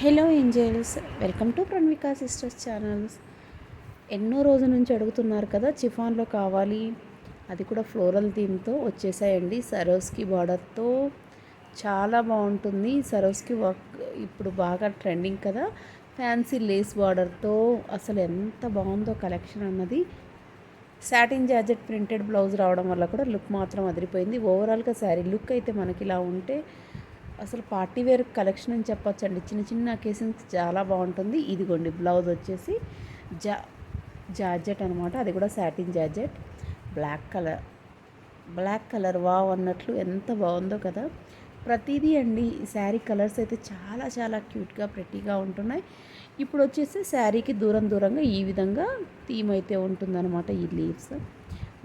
Hello angels welcome to Pranavika sisters channels. ఎన్నో రోజుల నుంచి అడుగుతున్నారు కదా చిఫాన్లో కావాలి. అది కూడా ఫ్లోరల్ థీమ్తో వచ్చేసాయండి. సరోస్కి బార్డర్తో చాలా బాగుంటుంది. సరోస్కి వర్క్ ఇప్పుడు బాగా ట్రెండింగ్ కదా. ఫ్యాన్సీ లేస్ బార్డర్తో అసలు ఎంత బాగుందో కలెక్షన్ అన్నది. సాటిన్ జార్జెట్ ప్రింటెడ్ బ్లౌజ్ రావడం వల్ల కూడా లుక్ మాత్రం అదిరిపోయింది. ఓవరాల్గా శారీ లుక్ అయితే మనకి ఇలా ఉంటే అసలు పార్టీ వేర్ కలెక్షన్ అని చెప్పొచ్చండి. చిన్న చిన్న కేసెన్స్ చాలా బాగుంటుంది. ఇదిగోండి బ్లౌజ్ వచ్చేసి జా జార్జెట్ అనమాట అది కూడా satin georgette. Black colour black colour wow అన్నట్లు ఎంత బాగుందో కదా. ప్రతిదీ అండి శారీ కలర్స్ అయితే చాలా చాలా క్యూట్గా ప్రెట్టీగా ఉంటున్నాయి. ఇప్పుడు వచ్చేసి శారీకి దూరం దూరంగా ఈ విధంగా థీమ్ అయితే ఉంటుందన్నమాట ఈ లీవ్స్.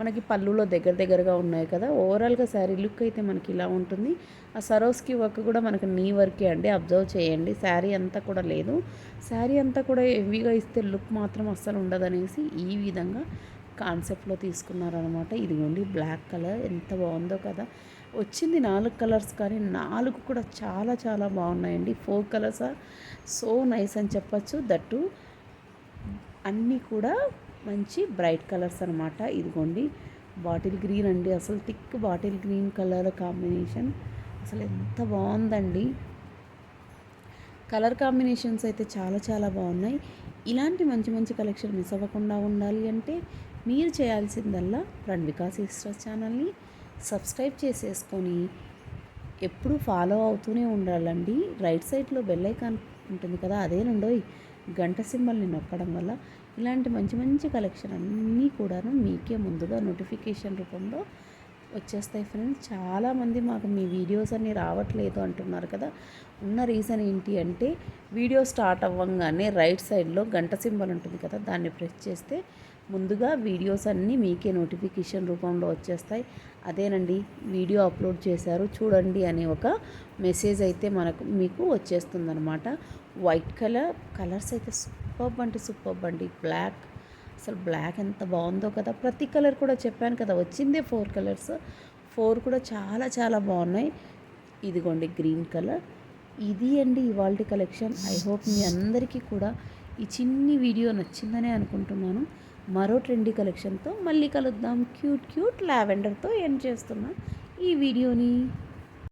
మనకి పళ్ళులో దగ్గర దగ్గరగా ఉన్నాయి కదా. ఓవరాల్గా శారీ లుక్ అయితే మనకి ఇలా ఉంటుంది. ఆ సరోస్కి వర్క్ కూడా మనకి నీ వర్కే అండి. అబ్జర్వ్ చేయండి. శారీ అంతా కూడా లేదు. శారీ అంతా కూడా హెవీగా ఇస్తే లుక్ మాత్రం అస్సలు ఉండదనేసి ఈ విధంగా కాన్సెప్ట్లో తీసుకున్నారనమాట ఇదిగోండి బ్లాక్ కలర్ ఎంత బాగుందో కదా. వచ్చింది నాలుగు కలర్స్ కానీ నాలుగు కూడా చాలా చాలా బాగున్నాయండి. ఫోర్ కలర్స్ సో నైస్ అని చెప్పచ్చు. దట్టు అన్నీ కూడా మంచి బ్రైట్ కలర్స్ అనమాట ఇదిగోండి. బాటిల్ గ్రీన్ అండి. అసలు thick bottle green colour combination. అసలు ఎంత బాగుందండి. కలర్ కాంబినేషన్స్ అయితే చాలా చాలా బాగున్నాయి. ఇలాంటి మంచి మంచి కలెక్షన్ మిస్ అవ్వకుండా ఉండాలి అంటే మీరు చేయాల్సిందల్లా రణ్వికా సిస్టర్స్ ఛానల్ని సబ్స్క్రైబ్ చేసేసుకొని ఎప్పుడు ఫాలో అవుతూనే ఉండాలండి. రైట్ సైడ్లో బెల్ ఐకాన్ ఉంటుంది కదా అదేనండోయ్ గంట సింబల్ని నొక్కడం వల్ల ఇలాంటి మంచి మంచి కలెక్షన్ అన్నీ కూడాను మీకే ముందుగా నోటిఫికేషన్ రూపంలో వచ్చేస్తాయి ఫ్రెండ్స్ చాలామంది మాకు మీ వీడియోస్ అన్నీ రావట్లేదు అంటున్నారు కదా. ఉన్న రీజన్ ఏంటి అంటే వీడియో స్టార్ట్ అవ్వగానే రైట్ సైడ్లో గంట సింబల్ ఉంటుంది కదా దాన్ని ప్రెస్ చేస్తే ముందుగా వీడియోస్ అన్నీ మీకే నోటిఫికేషన్ రూపంలో వచ్చేస్తాయి. అదేనండి వీడియో అప్లోడ్ చేశారు చూడండి అనే ఒక మెసేజ్ అయితే మనకు మీకు వచ్చేస్తుందనమాట వైట్ కలర్ కలర్స్ అయితే సూపర్బ్ అంటే సూపర్బ్ అండి. బ్లాక్ అసలు బ్లాక్ ఎంత బాగుందో కదా. ప్రతి కలర్ కూడా చెప్పాను కదా వచ్చిందే ఫోర్ కలర్స్. ఫోర్ కూడా చాలా చాలా బాగున్నాయి. ఇదిగోండి గ్రీన్ కలర్. ఇది అండి ఇవాళ కలెక్షన్. ఐ హోప్ మీ అందరికీ కూడా ఈ చిన్ని వీడియో నచ్చిందనే అనుకుంటున్నాను. మరో ట్రెండీ కలెక్షన్తో మళ్ళీ కలుద్దాం. క్యూట్ క్యూట్ లావెండర్తో ఎండ్ చేస్తున్నా ఈ వీడియోని.